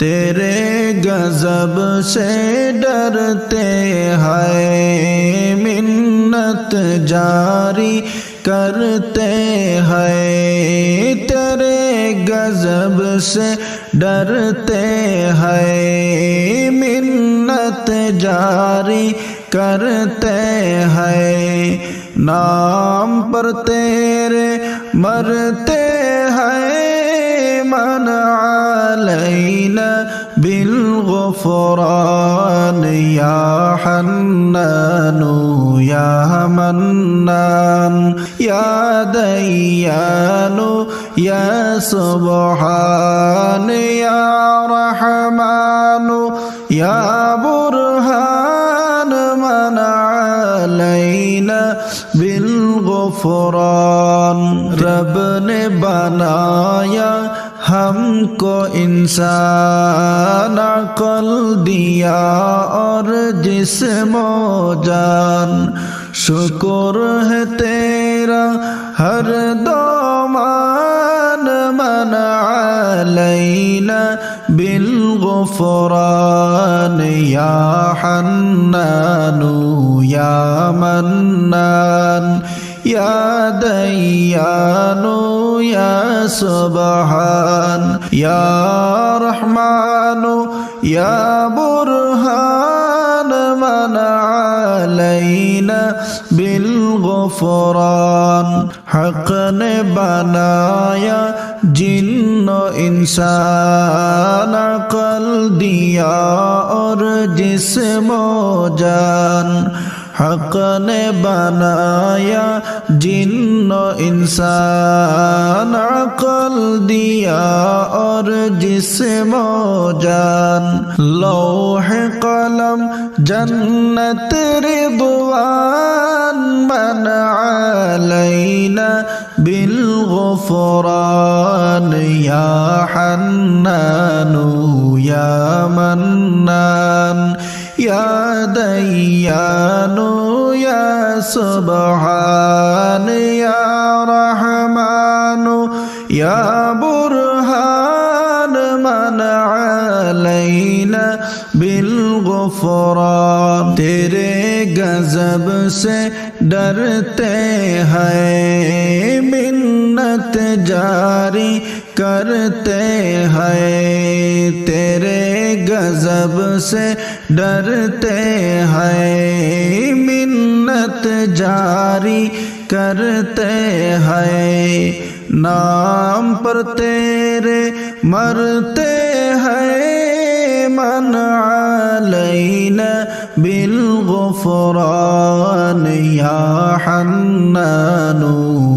तेरे गजब से डरते हैं, मिन्नत जारी करते हैं, तेरे गजब से डरते हैं, मिन्नत जारी करते हैं, नाम पर तेरे मरते हैं मना بالغفران يا حنان يا منان يا ديان يا سبحان يا رحمن يا برهان من علينا بالغفران. ربنا بنايا हमको इंसान अकल दिया और जिस्म जान शुक्र है तेरा हर दोमान मन अलैना بالغفران يا حنان يا منان يا ديان يا سبحان يا رحمن يا برهان من علينا بالغفران. حق نے بنایا جن إنسان عقل دیا اور جسم و جان حق نے بنایا جن و انسان عقل دیا اور جسم و جان لوح قلم جنت رضوان من علينا بالغفران يا حنان يا منان يا ديان يا سبحان يا رحمن يا برهان من علينا بالغفران تیرے غضب سے ڈرتے ہیں منت جاری کرتے ہیں تیرے غضب سے ڈرتے ہیں منت جاری کرتے ہیں۔ نام پر تیرے مرتے ہیں من علینا بالغفران يا حنان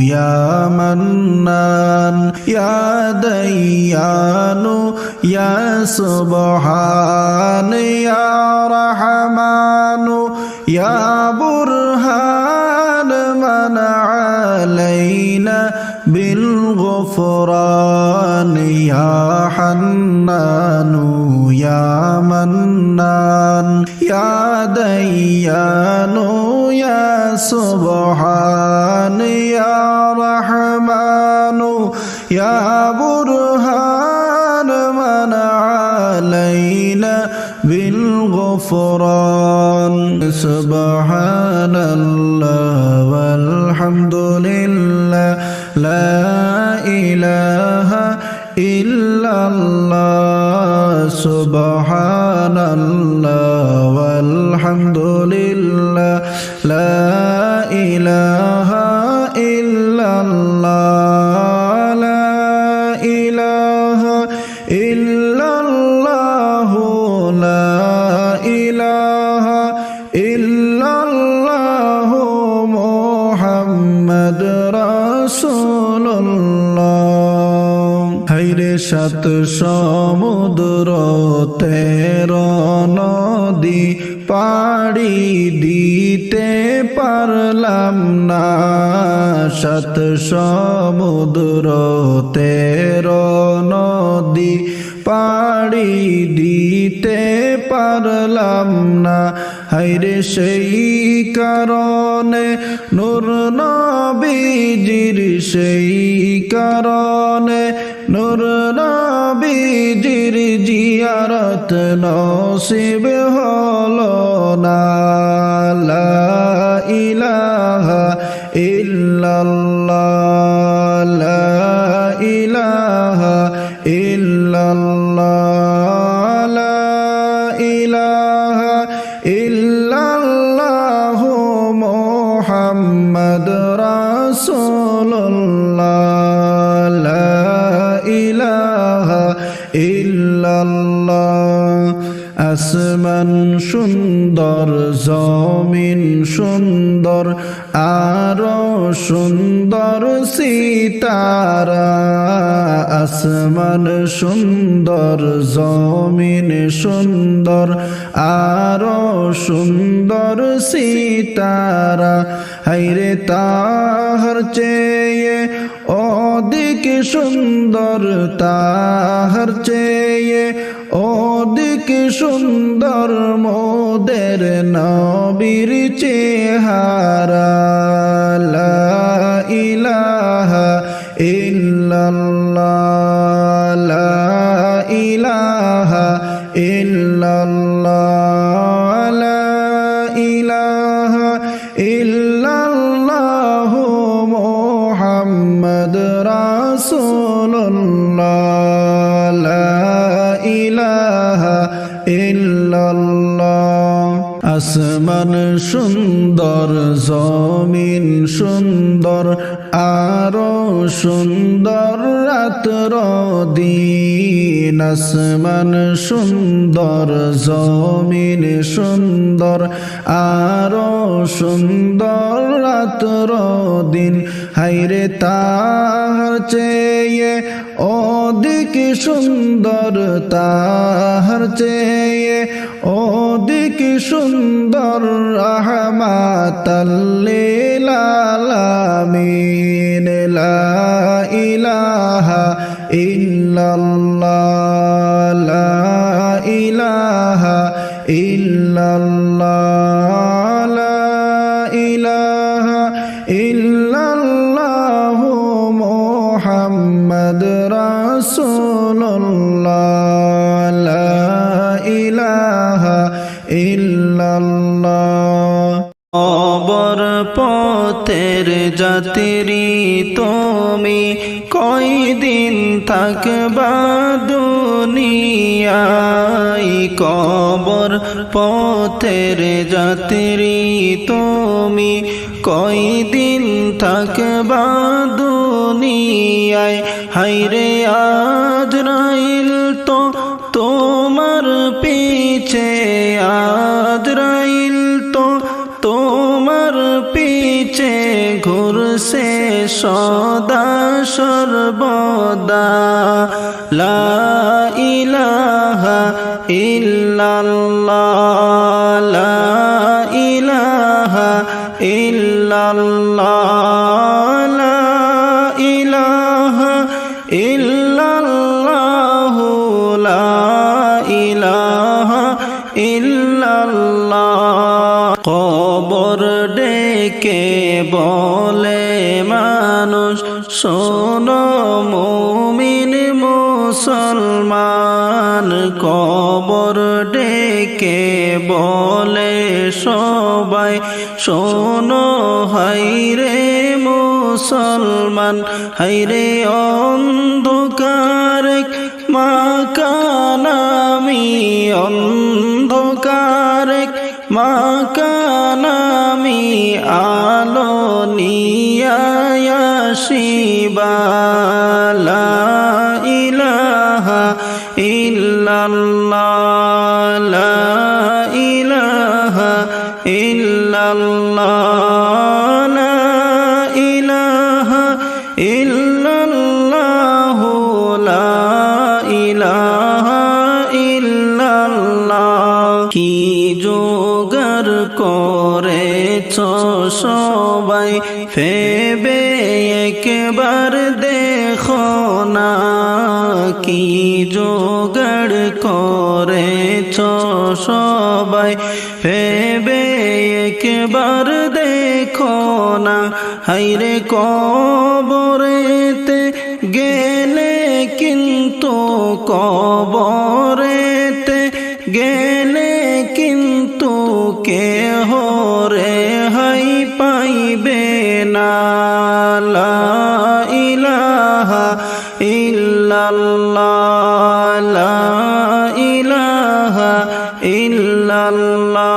يا منان يا ديان يا سبحان يا رحمن يا برهان من علينا بالغفران يا حنان. يا منان يا ديان يا سبحان يا رحمن يا برهان من علينا بالغفران. سبحان الله والحمد لله لا إله إلا الله. سبحان الله والحمد لله. لا إله সাত সমুদ্র তের নদী পাড়ি দিতে পারলাম না। সাত সমুদ্র তের নদী পাড়ি দিতে পারলাম না। হাইরে সেই কারণে নূর নবীজির সেই কারণে নূর নবীজির জিয়ারত নসিব হল না লা ইলাহা ইল্লাল্লাহ। ইল্লাল্লাহ আসমান সুন্দর, জমিন সুন্দর, আরও সুন্দর সিতারা। আসমান সুন্দর, জমিন সুন্দর, আরও সুন্দর সিতারা। হাইরে তাহার চেয়ে অধিক সুন্দর তাহার চেয়ে অধিক সুন্দর মোদের নবীর চেহারা। লা আসমান সুন্দর, জমিন সুন্দর, আরও সুন্দর রাত্র দিন। আসমান সুন্দর, জমিন সুন্দর, আরও সুন্দর রাত্র দিন। হাইরে তাহার চেয়ে অধিক সুন্দর তাহার চেয়ে অধিক সুন্দর রহমাতাল্লিলালামিন লা ইলাহা ইল্লাল্লাহ। যাত্রী তুমি কয়দিন থাকবা দুনিয়ায়? কবর পথের যাত্রী তুমি কয়দিন থাকবা দুনিয়ায়? হাইরে আজরাইল তো ঘুরছে সদা সর্বদা। লা ইলাহা ইল্লাল্লাহ। লা ইলাহা ইল্লাল্লাহ। শোনো মুমিন মুসলমান কবর ডেকে বলে সবাই শোনো হাইরে মুসলমান হাইরে অন্ধকার মাকানামি অন্ধকার ইল্লাল্লাহ লা ইলাহা ইল্লাল্লাহ কি যোগার করেছ সবাই? ফেবে একবার কি জোগাড় করেছ সবাই। ভেবে একবার দেখো না হাইরে কবরেতে গেলে কিন্তু কবরেতে গেলে ইল্লাল্লাহ ইলাহা ইল্লাল্লাহ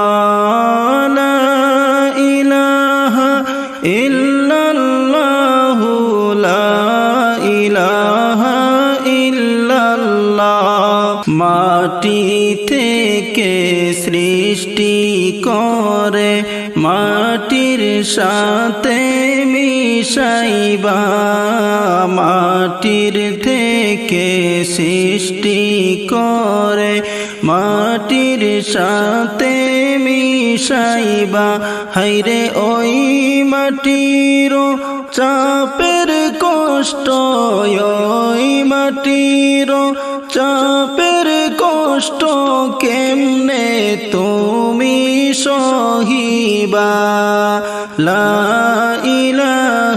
ইলাহা ইলাহা মাটি থেকে সৃষ্টি করে মাটির সাথে মিশাইবা মাটির থেকে সৃষ্টি করে, মাটির সাথে মিশাইবা। হাইরে ওই মাটির চাপের কষ্ট, ওই মাটির চাপের কষ্ট কেমনে তুমি সহিবা? লা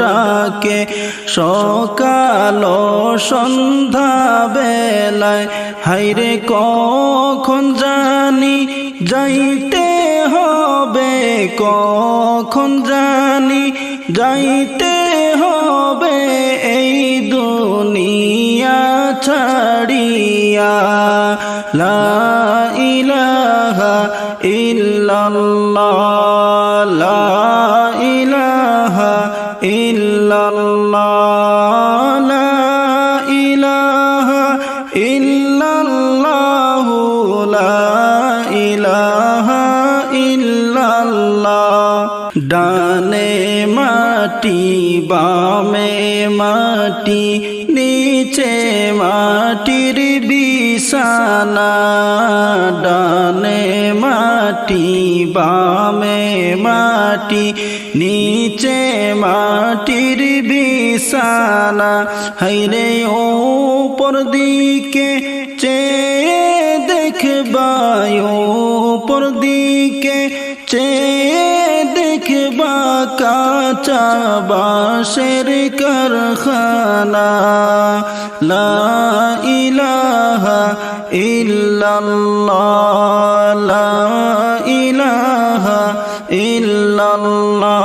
ডাকে। সকাল সন্ধ্যা বেলায় হাইরে কখন জানি যাইতে হবে, কখন জানি যাইতে হবে এই দুনিয়া ছাড়িয়া। লা ইলাহা ইল্লাল্লাহ। ইল্লাল্লাহ লা ইলাহা ইল্লাল্লাহু লা ইলাহা ইল্লাল্লাহ। ডানে মাটি, বামে মাটি, নিচে মাটির বিছানা। ডানে মাটি, বামে মাটি, নিচে মাটির বিছানা হাইরে ওপর দিকে চেয়ে দেখবা ওপর দিকে চেয়ে দেখবা কাঁচা বাঁশের কারখানা। লা ইলাহা ইল্লাল্লাহ, লা ইলাহা ইল্লাল্লাহ।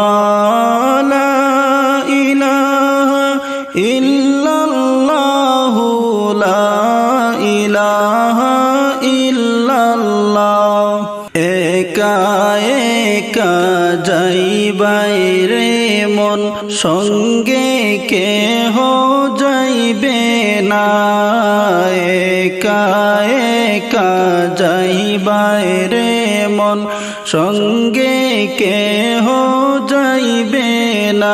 ইলাহা ইল্লাল্লাহ। একা একা যাইবাই রে মন, সঙ্গে কেহ যাইবে না। একা একা যাইবাই রে মন, সঙ্গে কেহ যাইবে না।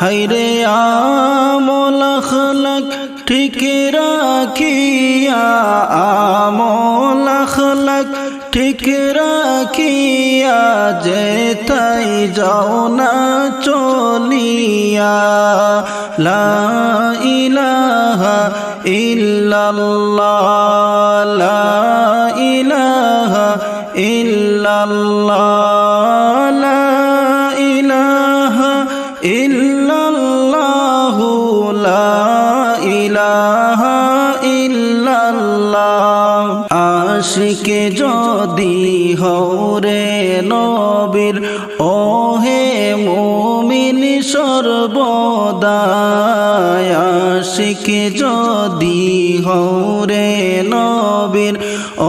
হাইরে আমল আখলাক ঠিক রাখিয়া আমল আখলাক ঠিক রাখিয়া যে তাই যাও না চলিয়া। লা ইলাহা ইল্লাল্লাহ, লা ইলাহা ইল্লাল্লাহ। আশিকে যদি হরে নবীর, ওহে মুমিন সর্বদায় আশিকে যদি হরে নবীর,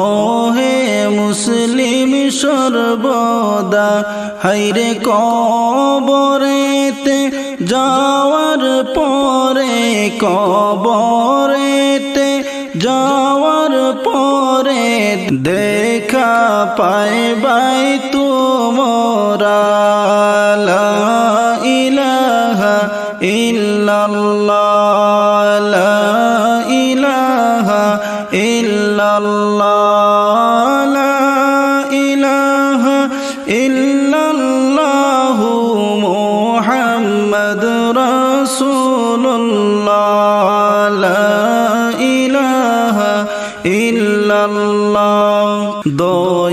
ওহে মুসলিম সর্বদা হাইরে কবরেতে যাওয়ার পরে কবরেতে দেখা পাইবাই তোমরা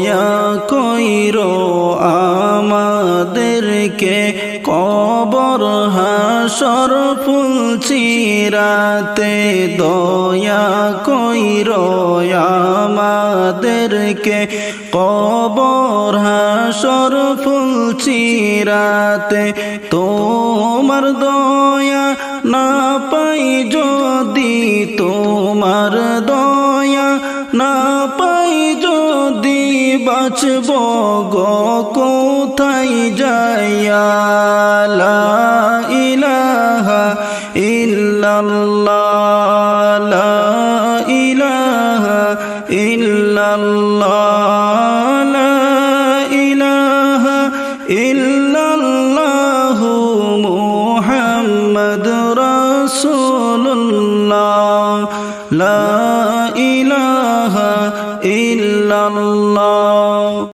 দয়া কইরো আমাদেরকে কবর হাসর ফুলচিরাতে দয়া কইরো আমাদেরকে কবর হাসর ফুলচিরাতে তোমার দয়া না পাই যদি তোমার দয়া না বাঁচব গো কোথায় যাইয়া? ইলাহা ইল্লাল্লাহ।